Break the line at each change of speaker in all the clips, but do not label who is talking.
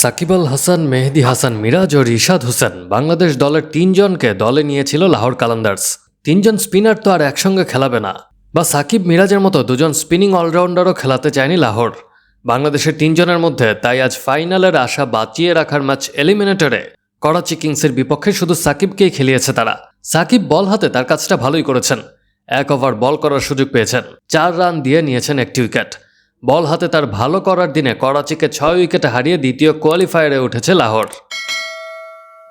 সাকিব আল হাসান, মেহেদি হাসান, মিরাজ ও রিশাদ হোসেন বাংলাদেশ দলের তিনজনকে দলে নিয়েছিল লাহোর কালান্দার্স। তিনজন স্পিনার তো আর একসঙ্গে খেলাবে না। বা সাকিব, মিরাজের মতো দুজন স্পিনিং অলরাউন্ডারও খেলাতে চায়নি লাহোর। বাংলাদেশের তিনজনের মধ্যে তাই আজ ফাইনালের আশা বাঁচিয়ে রাখার ম্যাচ এলিমিনেটরে। করাচি কিংসের বিপক্ষে শুধু সাকিবকেই খেলিয়েছে তারা। সাকিব বল হাতে তার কাজটা ভালোই করেছেন। এক ওভার বল করার সুযোগ পেয়েছেন। চার রান দিয়ে নিয়েছেন একটি উইকেট। বল হাতে তার ভালো করার দিনে করাচিকে ছয় উইকেটে হারিয়ে দ্বিতীয় কোয়ালিফায়ারে উঠেছে লাহোর।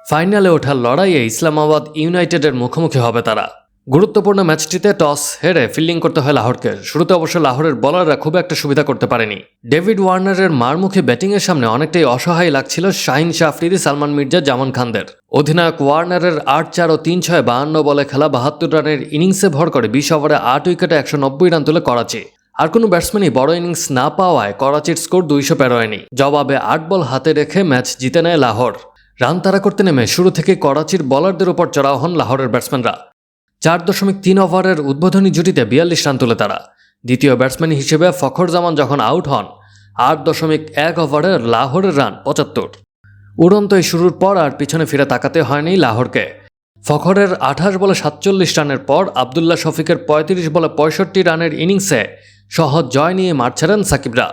ফাইনালে ওঠার লড়াইয়ে ইসলামাবাদ ইউনাইটেডের মুখোমুখি হবে তারা। গুরুত্বপূর্ণ ম্যাচটিতে টস হেরে ফিল্ডিং করতে হয় লাহোরকে। শুরুতে অবশ্য লাহোরের বলাররা খুব একটা সুবিধা করতে পারেনি। ডেভিড ওয়ার্নারের মারমুখী ব্যাটিংয়ের সামনে অনেকটাই অসহায় লাগছিল শাহিন শাফরিদি, সালমান মির্জা, জামান খানদের। অধিনায়ক ওয়ার্নারের আট চার ও তিন ছয় বাহান্ন বলে খেলা বাহাত্তর রানের ইনিংসে ভর করে বিশ ওভারে আট উইকেটে একশো নব্বই রান তুলে করাচি। আর কোনো ব্যাটসম্যানই বড় ইনিংস না পাওয়ায় করাচির স্কোর দুইশো পেরোয়নি। জবাবে আট বল হাতে রেখে ম্যাচ জিতে নেয় লাহোর। রান তাড়া করতে নেমে শুরু থেকে করাচির বলারদের উপর চড়াও হন লাহোরের ব্যাটসম্যানরা চার দশমিক তিন ওভারের উদ্বোধনী জুটিতে বিয়াল্লিশ রান তুলে তারা। দ্বিতীয় ব্যাটসম্যান হিসেবে ফখর জামান যখন আউট হন, আট দশমিক এক ওভারের লাহোরের রান পঁচাত্তর। উড়ন্ত এই শুরুর পর আর পিছনে ফিরে তাকাতে হয়নি লাহোরকে। ফখরের আঠাশ বলে সাতচল্লিশ রানের পর আবদুল্লাহ শফিকের পঁয়ত্রিশ বলে পঁয়ষট্টি রানের ইনিংসে সহজ জয় নিয়ে মাঠ ছাড়েন সাকিবরা।